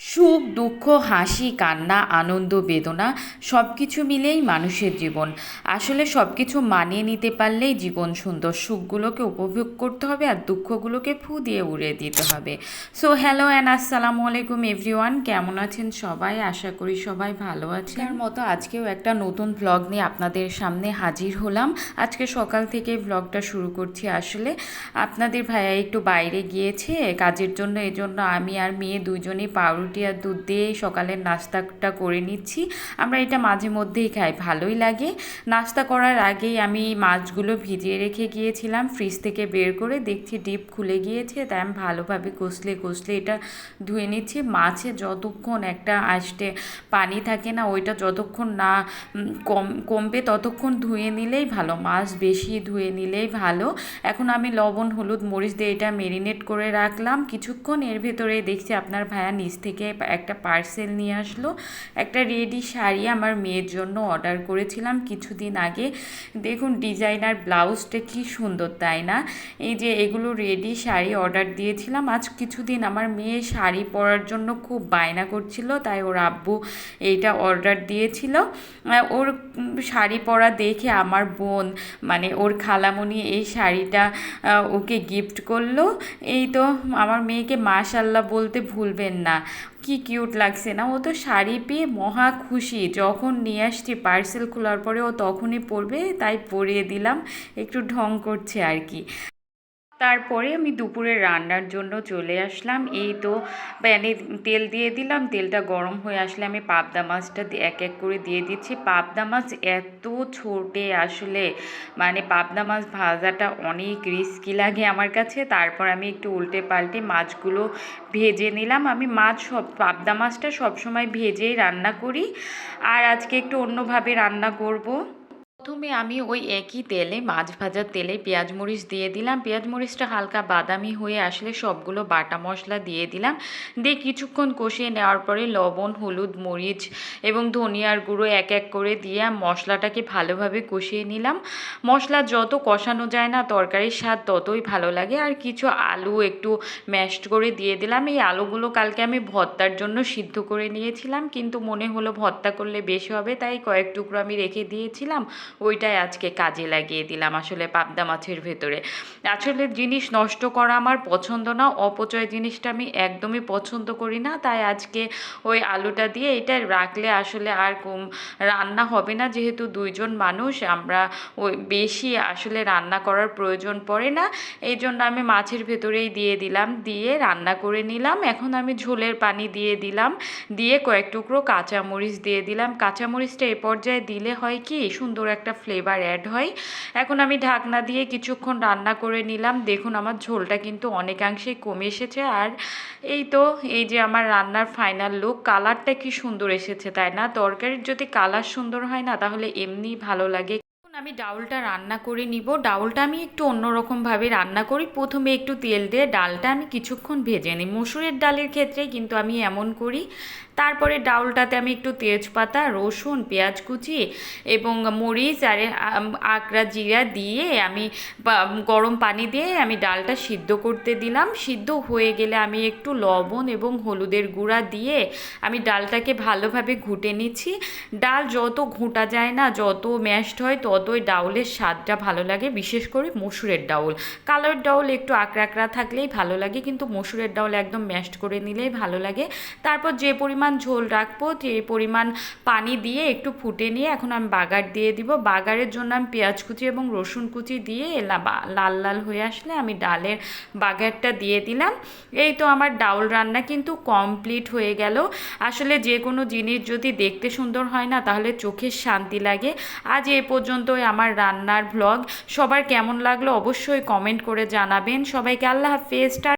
সুখ, দুঃখ, হাসি, কান্না, আনন্দ, বেদনা সব কিছু মিলেই মানুষের জীবন। আসলে সব কিছু মানিয়ে নিতে পারলেই জীবন সুন্দর। সুখগুলোকে উপভোগ করতে হবে আর দুঃখগুলোকে ফু দিয়ে উড়িয়ে দিতে হবে। সো হ্যালো অ্যান্ড আসসালামু আলাইকুম এভরিওয়ান কেমন আছেন সবাই? আশা করি সবাই ভালো আছেন। তার মতো আজকেও একটা নতুন ভ্লগ নিয়ে আপনাদের সামনে হাজির হলাম। আজকে সকাল থেকে ভ্লগটা শুরু করছি আসলে। আপনাদের ভাইয়া একটু বাইরে গিয়েছে, কাজের জন্য এই জন্য আমি আর মেয়ে দুইজনেই পাউরুটি আর দুধ দিয়ে সকালের নাস্তাটা করে নিচ্ছি। আমরা এটা মাঝে মধ্যেই খাই, ভালোই লাগে। নাস্তা করার আগেই আমি মাছগুলো ভিজিয়ে রেখে গিয়েছিলাম, ফ্রিজ থেকে বের করে দেখছি ডিপ খুলে গিয়েছে, তাই আমি ভালোভাবে কষলে কষলে এটা ধুয়ে নিচ্ছি। মাছে যতক্ষণ একটা আষ্টে পানি থাকে না, ওইটা যতক্ষণ না কম, কমবে ততক্ষণ ধুয়ে নিলেই ভালো, মাছ বেশি ধুয়ে নিলেই ভালো। এখন আমি লবণ, হলুদ, মরিচ দিয়ে এটা মেরিনেট করে রাখলাম। কিছুক্ষণ এর ভেতরে দেখছি আপনার ভাইয়া নিচ থেকে একটা পার্সেল নিয়ে আসলো। একটা রেডি শাড়ি আমার মেয়ের জন্য অর্ডার করেছিলাম কিছুদিন আগে। দেখুন ডিজাইনার ব্লাউজটা কি সুন্দর, তাই না? এই যে এগুলো রেডি শাড়ি অর্ডার দিয়েছিলাম। আজ কিছুদিন আমার মেয়ে শাড়ি পরার জন্য খুব বায়না করছিল, তাই ওর আব্বু এইটা অর্ডার দিয়েছিল। ওর শাড়ি পরা দেখে আমার বোন মানে ওর খালামণি এই শাড়িটা ওকে গিফট করল। এই তো আমার মেয়েকে মাশাল্লাহ বলতে ভুলবেন না। কি কিউট লাগছে না? ও তো শাড়ি পেয়ে মহা খুশি। যখন নিয়ে আসছি পার্সেল খোলার পরে ও তখনই পরবে, তাই পরিয়ে দিলাম। একটু ঢং করছে আর কি। তারপরে আমি দুপুরে রান্নার জন্য চলে আসলাম। এই তো প্যানে তেল দিয়ে দিলাম, তেলটা গরম হয়ে আসলে আমি পাবদা মাছটা এক এক করে দিয়ে দিচ্ছি। পাবদা মাছ এত ছোটে আসলে মানে পাবদা মাছ ভাজাটা অনেক রিস্কি লাগে আমার কাছে। তারপর আমি একটু উল্টে পাল্টে মাছগুলো ভেজে নিলাম। আমি মাছ সব, পাবদা মাছটা সবসময় ভেজেই রান্না করি। আর আজকে একটু অন্যভাবে রান্না করব। প্রথমে আমি ওই একই তেলে, মাছ ভাজার তেলে পেঁয়াজ মরিচ দিয়ে দিলাম। পেঁয়াজ মরিচটা হালকা বাদামি হয়ে আসলে সবগুলো বাটা মশলা দিয়ে দিলাম। দিয়ে কিছুক্ষণ কষিয়ে নেওয়ার পরে লবণ, হলুদ, মরিচ এবং ধনিয়ার গুঁড়ো এক এক করে দিয়ে মশলাটাকে ভালোভাবে কষিয়ে নিলাম। মশলা যত কষানো যায় না তরকারির স্বাদ ততই ভালো লাগে। আর কিছু আলু একটু ম্যাশড করে দিয়ে দিলাম। এই আলুগুলো কালকে আমি ভর্তার জন্য সিদ্ধ করে নিয়েছিলাম। কিন্তু মনে হলো ভর্তা করলে বেশি হবে, তাই কয়েক টুকরো আমি রেখে দিয়েছিলাম। ওইটাই আজকে কাজে লাগিয়ে দিলাম আসলে পাবদা মাছের ভেতরে। আসলে জিনিস নষ্ট করা আমার পছন্দ না, অপচয় জিনিসটা আমি একদমই পছন্দ করি না, তাই আজকে ওই আলুটা দিয়ে এটা রাখলে আসলে আর কম রান্না হবে না, যেহেতু দুইজন মানুষ, আমরা ওই বেশি আসলে রান্না করার প্রয়োজন পড়ে না এই জন্য আমি মাছের ভেতরেই দিয়ে দিলাম, দিয়ে রান্না করে নিলাম, এখন আমি ঝোলের পানি দিয়ে দিলাম, দিয়ে কয়েক টুকরো কাঁচামরিচ দিয়ে দিলাম, কাঁচামরিচটা এ পর্যায়ে দিলে হয় কি সুন্দর একটা ফ্লেভার অ্যাড হয়। এখন আমি ঢাকনা দিয়ে কিছুক্ষণ রান্না করে নিলাম। দেখুন আমার ঝোলটা কিন্তু অনেকাংশেই কমে এসেছে। আর এই তো, এই যে আমার রান্নার ফাইনাল লুক কালারটা কি সুন্দর এসেছে, তাই না? তরকারির যদি কালার সুন্দর হয় না, তাহলে এমনি ভালো লাগে। আমি ডাউলটা রান্না করে নিব। ডাউলটা আমি একটু অন্যরকমভাবে রান্না করি। প্রথমে একটু তেল দিয়ে ডালটা আমি কিছুক্ষণ ভেজে নিই। মসুরের ডালের ক্ষেত্রে কিন্তু আমি এমন করি তারপরে ডাউলটাতে আমি একটু তেজপাতা, রসুন, পেঁয়াজ কুচি এবং মরিচ আর আকড়া জিরা দিয়ে আমি গরম পানি দিয়ে আমি ডালটা সিদ্ধ করতে দিলাম। সিদ্ধ হয়ে গেলে আমি একটু লবণ এবং হলুদের গুঁড়া দিয়ে আমি ডালটাকে ভালোভাবে ঘুটে নিচ্ছি। ডাল যত ঘুঁটা যায় না, যত ম্যাশড হয়, ততই ডাউলের স্বাদটা ভালো লাগে, বিশেষ করে মসুরের ডাউল। কালোর ডাউল একটু আকড়া আকড়া থাকলেই ভালো লাগে, কিন্তু মসুরের ডাউল একদম ম্যাশড করে নিলেই ভালো লাগে। তারপর যে পরিমাণ ঝোল রাখব, যে পরিমাণ পানি দিয়ে একটু ফুটে নিয়ে এখন আমি বাগার দিয়ে দিব। বাগারের জন্য আমি পেঁয়াজ কুচি এবং রসুন কুচি দিয়ে লাল লাল হয়ে আসলে আমি ডালের বাগারটা দিয়ে দিলাম। এই তো আমার ডাউল রান্না কিন্তু কমপ্লিট হয়ে গেল। আসলে যে কোনো জিনিস যদি দেখতে সুন্দর হয় না, তাহলে চোখের শান্তি লাগে। আজ এ পর্যন্তই আমার রান্নার ভ্লগ সবার কেমন লাগল অবশ্যই কমেন্ট করে জানাবেন। সবাইকে আল্লাহ হাফেজ